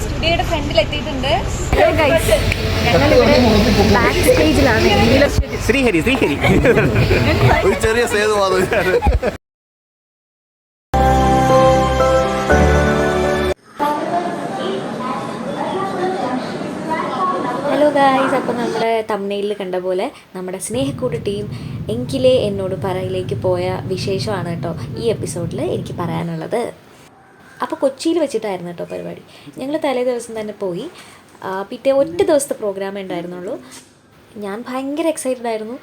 സ്റ്റുഡിയോയുടെ ഫ്രണ്ടിൽ എത്തിയിട്ടുണ്ട് ബാക്ക് സ്റ്റേജിലാണ് ശ്രീഹരി ശ്രീഹരി. ഒരു ചെറിയ സേതുവാദം ഹലോ ഗായ്സ് അപ്പോൾ നമ്മുടെ തമ്മനയിൽ കണ്ട പോലെ നമ്മുടെ സ്നേഹക്കൂട് ടീം എങ്കിലേ എന്നോട് പറയിലേക്ക് പോയ വിശേഷമാണ് കേട്ടോ ഈ എപ്പിസോഡിൽ എനിക്ക് പറയാനുള്ളത്. അപ്പോൾ കൊച്ചിയിൽ വെച്ചിട്ടായിരുന്നു കേട്ടോ പരിപാടി. ഞങ്ങൾ തലേ ദിവസം തന്നെ പോയി. പിറ്റേ ഒറ്റ ദിവസത്തെ പ്രോഗ്രാമേ ഉണ്ടായിരുന്നുള്ളൂ. ഞാൻ ഭയങ്കര എക്സൈറ്റഡ് ആയിരുന്നു.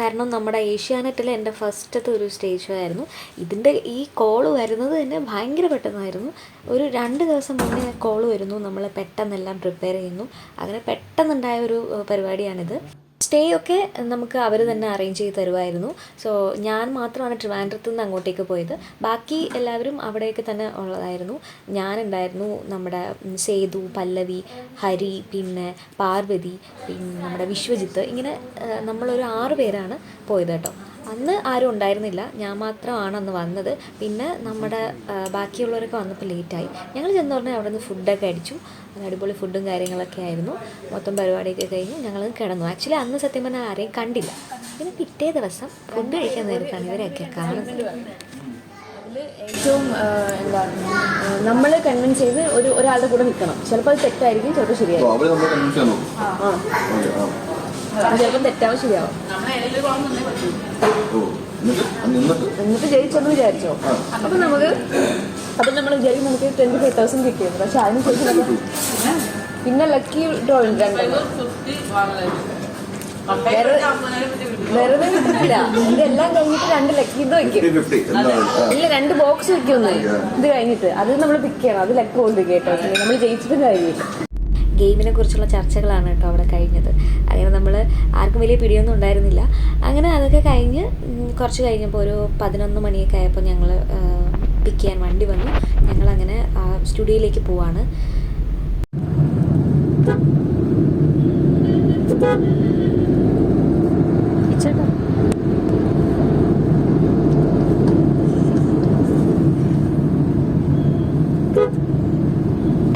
കാരണം നമ്മുടെ ഏഷ്യാനെറ്റിൽ എന്റെ ഫസ്റ്റത്തെ ഒരു സ്റ്റേജ് ഷോ ആയിരുന്നു. ഇതിന്റെ ഈ കോൾ വരുന്നത് തന്നെ ഭയങ്കര പെട്ടെന്നായിരുന്നു. ഒരു രണ്ട് ദിവസം മുന്നേ കോൾ വരുന്നു. നമ്മൾ പെട്ടെന്നെല്ലാം പ്രിപ്പയർ ചെയ്യുന്നു. അങ്ങനെ പെട്ടെന്നുണ്ടായ ഒരു പരിപാടിയാണിത്. സ്റ്റേ ഒക്കെ നമുക്ക് അവർ തന്നെ അറേഞ്ച് ചെയ്ത് തരുമായിരുന്നു സോ ഞാൻ മാത്രമാണ് ട്രിവാൻഡ്രത്ത് നിന്ന് അങ്ങോട്ടേക്ക് പോയത്. ബാക്കി എല്ലാവരും അവിടെയൊക്കെ തന്നെ ഉള്ളതായിരുന്നു. ഞാനുണ്ടായിരുന്നു നമ്മുടെ സേതു പല്ലവി ഹരി പിന്നെ പാർവതി പിന്നെ നമ്മുടെ വിശ്വജിത്ത്. ഇങ്ങനെ നമ്മളൊരു ആറ് പേരാണ് പോയത് കേട്ടോ. അന്ന് ആരും ഉണ്ടായിരുന്നില്ല. ഞാൻ മാത്രമാണ് അന്ന് വന്നത്. പിന്നെ നമ്മുടെ ബാക്കിയുള്ളവരൊക്കെ വന്നപ്പോൾ ലേറ്റായി. ഞങ്ങൾ ചെന്ന് പറഞ്ഞാൽ അവിടെ നിന്ന് ഫുഡൊക്കെ അടിച്ചു. നല്ല അടിപൊളി ഫുഡും കാര്യങ്ങളൊക്കെ ആയിരുന്നു. മൊത്തം പരിപാടിയൊക്കെ കഴിഞ്ഞ് ഞങ്ങൾ കിടന്നു. ആക്ച്വലി അന്ന് സത്യം പറഞ്ഞാൽ ആരെയും കണ്ടില്ല. പിന്നെ പിറ്റേ ദിവസം ഫുഡ് കഴിക്കാൻ നേരത്താണ് ഇവരെയൊക്കെ കാണുന്നത്. ഏറ്റവും എന്താ നമ്മൾ കൺവിൻസ് ചെയ്ത് ഒരു ഒരാളുടെ കൂടെ നിൽക്കണം ചിലപ്പോൾ അത് തെറ്റായിരിക്കും ചിലപ്പോൾ ശരിയായിരിക്കും. ആ. തെറ്റാവും ശരിയാവും എന്നിട്ട്? ജയിച്ചെന്ന് വിചാരിച്ചോ? അപ്പൊ നമുക്ക് അപ്പൊ നമ്മൾ വിചാരിക്കും നമുക്ക് ട്വന്റി ഫൈവ് തൗസൻഡ് കിട്ടിയത്. പക്ഷെ അതിന് ശേഷം പിന്നെ ലക്കി ഡ്രോ ഉണ്ട് രണ്ടെണ്ണം. വേറെ വെറുതെ കിട്ടത്തില്ല ഇതെല്ലാം കഴിഞ്ഞിട്ട് രണ്ട് ലക്കി ഇത് വെക്കും. ഇല്ല രണ്ട് ബോക്സ് വെക്കുന്നു ഇത് കഴിഞ്ഞിട്ട്. അത് നമ്മൾ പിക്ക് ചെയ്യണം. അത് ലക്ക് കൊണ്ട് കേട്ടോ നമ്മൾ ജയിച്ചിട്ടും കാര്യമില്ല. ഗെയിമിനെ കുറിച്ചുള്ള ചർച്ചകളാണ് കേട്ടോ അവിടെ കഴിഞ്ഞത്. അങ്ങനെ നമ്മൾ ആർക്കും വലിയ പിടിയൊന്നും ഉണ്ടായിരുന്നില്ല. അങ്ങനെ അതൊക്കെ കഴിഞ്ഞ് കുറച്ച് കഴിഞ്ഞപ്പോൾ ഒരു പതിനൊന്ന് മണിയൊക്കെ ആയപ്പോൾ ഞങ്ങൾ പിക്ക് ചെയ്യാൻ വണ്ടി വന്നു. ഞങ്ങൾ അങ്ങനെ സ്റ്റുഡിയോയിലേക്ക് പോവാണ്. ചേട്ടാ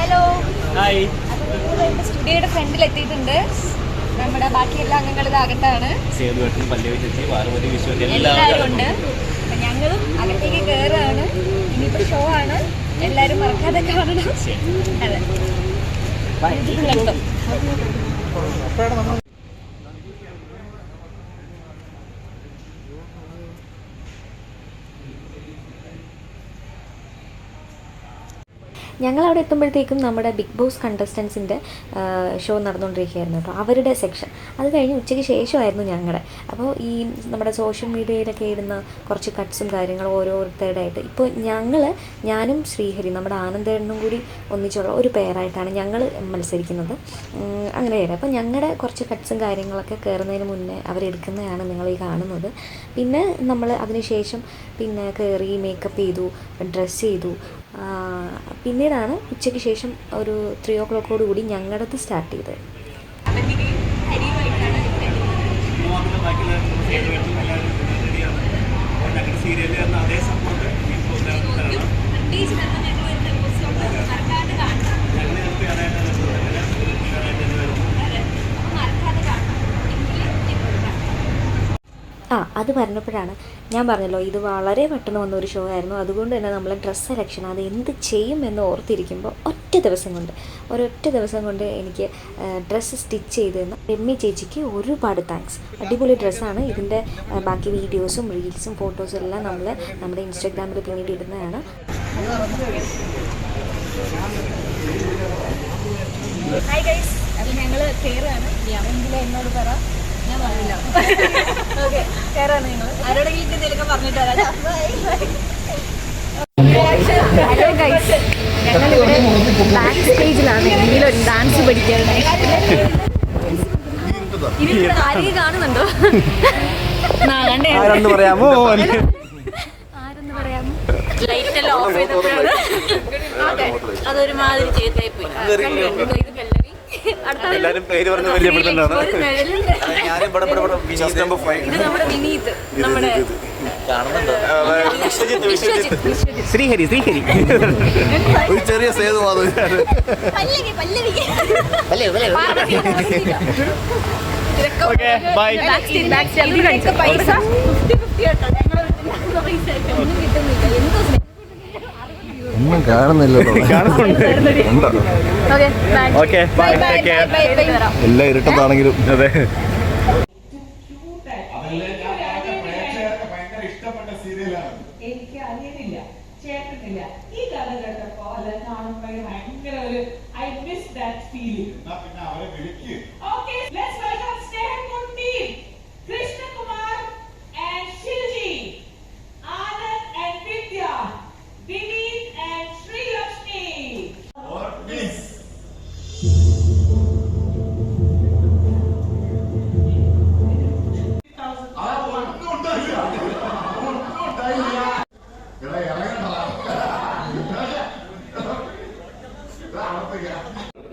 ഹലോ ഹായ് സ്റ്റുഡിയോയുടെ ഫ്രണ്ടിൽ എത്തിയിട്ടുണ്ട്. നമ്മുടെ ബാക്കി എല്ലാ അംഗങ്ങളും ഇത് അകത്താണ്. എല്ലാവരും ഉണ്ട്. അപ്പൊ ഞങ്ങളും അകത്തേക്ക് കയറുകയാണ് ഇനിയിപ്പോ ഷോ ആണ്. എല്ലാരും മറക്കാതെ കാണണം. അതെ. ഞങ്ങൾ അവിടെ എത്തുമ്പോഴത്തേക്കും നമ്മുടെ ബിഗ് ബോസ് കണ്ടസ്റ്റൻസിന്റെ ഷോ നടന്നുകൊണ്ടിരിക്കുകയായിരുന്നു. കേട്ടോ അവരുടെ സെക്ഷൻ അത് കഴിഞ്ഞ് ഉച്ചയ്ക്ക് ശേഷമായിരുന്നു ഞങ്ങളുടെ അപ്പോൾ ഈ നമ്മുടെ സോഷ്യൽ മീഡിയയിലൊക്കെ ഇടുന്ന കുറച്ച് കട്ട്സും കാര്യങ്ങളും ഓരോരുത്തരുടെ ആയിട്ട് ഇപ്പോൾ ഞങ്ങൾ ഞാനും ശ്രീഹരി നമ്മുടെ ആനന്ദേണ്ണും കൂടി ഒന്നിച്ചുള്ള ഒരു പേരായിട്ടാണ് ഞങ്ങൾ മത്സരിക്കുന്നത്. അങ്ങനെ വരാം അപ്പോൾ ഞങ്ങളുടെ കുറച്ച് കട്ട്സും കാര്യങ്ങളൊക്കെ കയറുന്നതിന് മുന്നേ അവരെടുക്കുന്നതാണ് നിങ്ങൾ ഈ കാണുന്നത്. പിന്നെ നമ്മൾ അതിനുശേഷം പിന്നെ കയറി മേക്കപ്പ് ചെയ്തു ഡ്രസ്സ് ചെയ്തു പിന്നീടാണ് ഉച്ചയ്ക്ക് ശേഷം ഒരു ത്രീ ഓ ക്ലോക്കോട് കൂടി ഞങ്ങളുടെ സ്റ്റാർട്ട് ചെയ്തത്. സീരിയലിൽ അതേ സപ്പോർട്ട് ഈ പ്രോഗ്രാമിൽ തരണം ഞങ്ങൾ ചിലപ്പോൾ അതായിട്ട് ആ അത് പറഞ്ഞപ്പോഴാണ് ഞാൻ പറഞ്ഞല്ലോ ഇത് വളരെ പെട്ടെന്ന് വന്ന ഒരു ഷോ ആയിരുന്നു. അതുകൊണ്ട് തന്നെ നമ്മൾ ഡ്രസ്സ് സെലക്ഷൻ അത് എന്ത് ചെയ്യും എന്ന് ഓർത്തിരിക്കുമ്പോൾ ഒറ്റ ദിവസം കൊണ്ട് ഒരൊറ്റ ദിവസം കൊണ്ട് എനിക്ക് ഡ്രസ്സ് സ്റ്റിച്ച് ചെയ്ത് തന്ന രമ്യ ചേച്ചിക്ക് ഒരുപാട് താങ്ക്സ് അടിപൊളി ഡ്രസ്സാണ് ഇതിന്റെ ബാക്കി വീഡിയോസും റീൽസും ഫോട്ടോസും എല്ലാം നമ്മൾ നമ്മുടെ ഇൻസ്റ്റാഗ്രാമിൽ പിന്നീട് ഇടുന്നതാണ്. ഹായ് ഗൈസ് അപ്പോൾ ഞങ്ങൾ കയറുകയാണ് എങ്കിലും എന്നോട് പറ. ഞാൻ പറഞ്ഞില്ല ഓക്കെ കയറാണ് നിങ്ങൾ ആരോടെങ്കിലും എന്തെങ്കിലും പറഞ്ഞിട്ട് ഹലോ ഗൈസ് ഞങ്ങളിവിടെ ബാക്ക് സ്റ്റേജിലാണ് എങ്കിലും ഡാൻസ് പഠിക്കാറുണ്ട് ഇതിൽ ആരെയും കാണുന്നുണ്ടോ? ആരെന്ന് പറയാമോ? ആരെന്ന് പറയാമോ? ലൈറ്റ് എല്ലാം ഓഫ് ചെയ്തപ്പോഴാണ്. അതൊരുമാതിരി ചെയ്തായി പോയി. എല്ലാരും പേര് പറഞ്ഞ് പരിചയപ്പെടുത്തുന്നതാണ്. ശ്രീഹരി ശ്രീഹരി. ഒരു ചെറിയ സേതുവാദം ഓക്കെ ബൈ പൈസ ഓക്കെ ബൈ ടേക്ക് കെയർ എല്ലാം ഇരുട്ടത്താണെങ്കിലും. അതെ.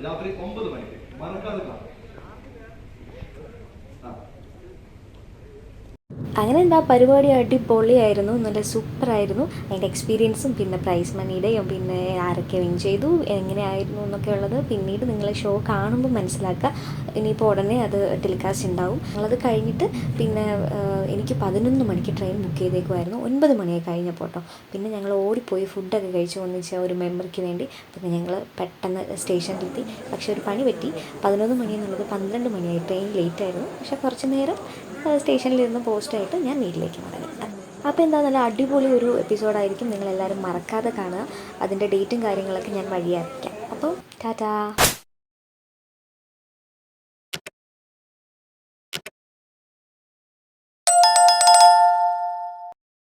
രാത്രി ഒമ്പത് മണിക്ക്. മറക്കാതെ കാണാം. അങ്ങനെ എന്താ പരിപാടി അടിപൊളിയായിരുന്നു. നല്ല സൂപ്പറായിരുന്നു. അതിന്റെ എക്സ്പീരിയൻസും പിന്നെ പ്രൈസ് മണിയുടെയും പിന്നെ ആരൊക്കെ വിൻ ചെയ്തു എങ്ങനെയായിരുന്നു എന്നൊക്കെ ഉള്ളത് പിന്നീട് നിങ്ങൾ ഷോ കാണുമ്പോൾ മനസ്സിലാക്കുക. ഇനിയിപ്പോൾ ഉടനെ അത് ടെലികാസ്റ്റ് ഉണ്ടാവും. ഞങ്ങളത് കഴിഞ്ഞിട്ട് പിന്നെ എനിക്ക് പതിനൊന്ന് മണിക്ക് ട്രെയിൻ ബുക്ക് ചെയ്തേക്കുമായിരുന്നു ഒൻപത് മണിയായി കഴിഞ്ഞപ്പോൾ കേട്ടോ പിന്നെ ഞങ്ങൾ ഓടിപ്പോയി ഫുഡൊക്കെ കഴിച്ചു ഒന്നിച്ച് ഒരു മെമ്പർക്ക് വേണ്ടി. പിന്നെ ഞങ്ങൾ പെട്ടെന്ന് സ്റ്റേഷനിലെത്തി പക്ഷേ ഒരു പണി പറ്റി. പതിനൊന്ന് മണി എന്നുള്ളത് പന്ത്രണ്ട് മണിയായി. ട്രെയിൻ ലേറ്റ് ആയിരുന്നു. പക്ഷേ കുറച്ച് നേരം സ്റ്റേഷനിലിരുന്ന് പോസ്റ്റായിട്ട് ഞാൻ വീട്ടിലേക്ക് മടങ്ങി അപ്പോൾ എന്താ നല്ല അടിപൊളി ഒരു എപ്പിസോഡായിരിക്കും നിങ്ങളെല്ലാവരും മറക്കാതെ കാണുക. അതിന്റെ ഡേറ്റും കാര്യങ്ങളൊക്കെ ഞാൻ വഴിയായിരിക്കാം അപ്പോൾ ടാറ്റാ.